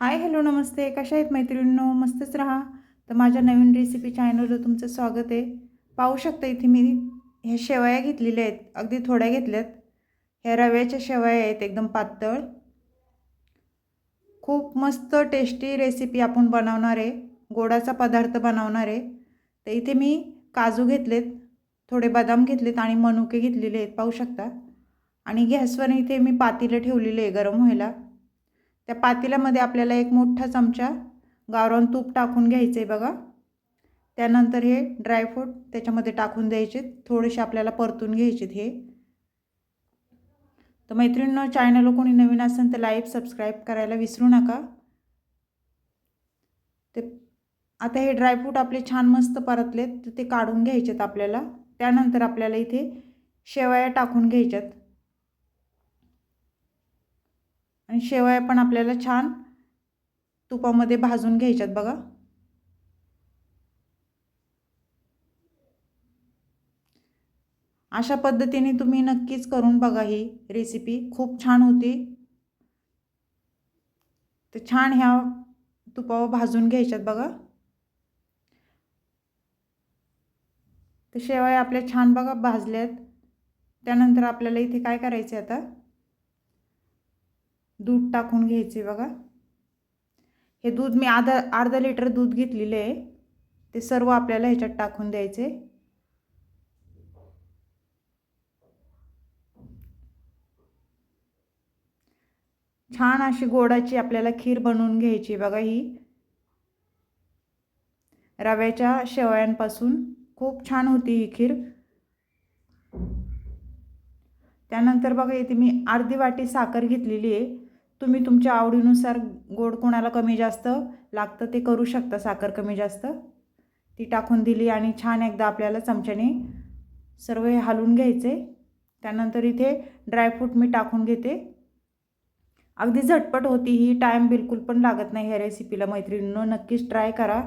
Hi hello नमस्ते. कशा आहेत मैत्रिणींनो? मस्तच राहा. तर माझ्या नवीन रेसिपी चॅनलवर तुमचं स्वागत आहे. पाहू शकता इथे मी ह्या शेवया घेतलेल्या आहेत. अगदी थोड्या घेतल्यात. ह्या रव्याच्या शेवया आहेत एकदम पातळ. खूप मस्त टेस्टी रेसिपी आपण बनवणार आहे. गोडाचा पदार्थ बनवणार आहे. तर इथे मी काजू घेतलेत थोडे बदाम घेतलेत आणि मनुके घेतलेले आहेत. पाहू शकता. आणि गॅसवर इथे मी पातीलं ठेवलेले आहे गरम व्हायला. त्या पातेल्यामध्ये आपल्याला एक मोठा चमचा गावरान तूप टाकून घ्यायचं आहे बघा. त्यानंतर हे ड्रायफ्रूट त्याच्यामध्ये टाकून द्यायचे थोडेसे आपल्याला परतून घ्यायचेत हे. तर मैत्रिणींनो चॅनलला कोणी नवीन असेल तर लाईक सबस्क्राईब करायला विसरू नका. ते आता हे ड्रायफ्रूट आपले छान मस्त परतलेत. तर ते काढून घ्यायचेत आपल्याला. त्यानंतर आपल्याला इथे शेवया टाकून घ्यायच्यात. आणि शेवया पण आपल्याला छान तुपामध्ये भाजून घ्यायच्यात बघा. अशा पद्धतीने तुम्ही नक्कीच करून बघा ही रेसिपी खूप छान होती. तर छान ह्या तुपावर भाजून घ्यायच्यात बघा. तर शेवया आपल्या छान बघा भाजल्यात. त्यानंतर आपल्याला इथे काय करायचे आता? दूध टाकून घ्यायचे बघा. हे दूध मी आधा अर्धा लिटर दूध घेतलेले आहे. ते सर्व आपल्याला ह्याच्यात टाकून द्यायचे. छान अशी गोडाची आपल्याला खीर बनवून घ्यायची बघा ही. रव्याच्या शेवयांपासून खूप छान होती ही खीर. त्यानंतर बघा इथे मी अर्धी वाटी साखर घेतलेली आहे. तुम्ही तुमच्या आवडीनुसार गोड कोणाला कमी जास्त लागतं ते करू शकता साखर कमी जास्त. ती टाकून दिली आणि छान एकदा आपल्याला चमच्याने सर्व हे हलवून घ्यायचे. त्यानंतर इथे ड्रायफ्रूट मी टाकून घेते. अगदी झटपट होती ही टाईम बिलकुल पण लागत नाही ह्या रेसिपीला मैत्रिणींनो नक्कीच ट्राय करा.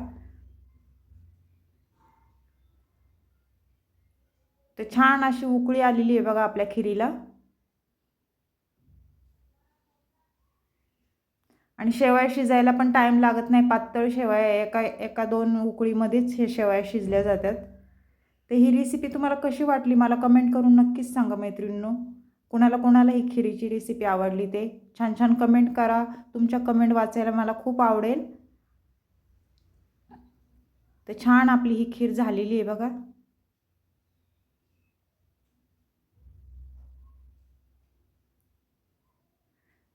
तर छान अशी उकळी आलेली आहे बघा आपल्या खिरीला. आणि शेवया शिजायला पण टाईम लागत नाही. पातळ शेवया एका एका दोन उकळीमध्येच हे शेवया शिजल्या जातात. तर ही रेसिपी तुम्हाला कशी वाटली? मला कमेंट करून नक्कीच सांगा मैत्रिणींनो. कोणाला कोणाला ही खिरीची रेसिपी आवडली ते? छान छान कमेंट करा. तुमच्या कमेंट वाचायला मला खूप आवडेल. तर छान आपली ही खीर झालेली आहे बघा.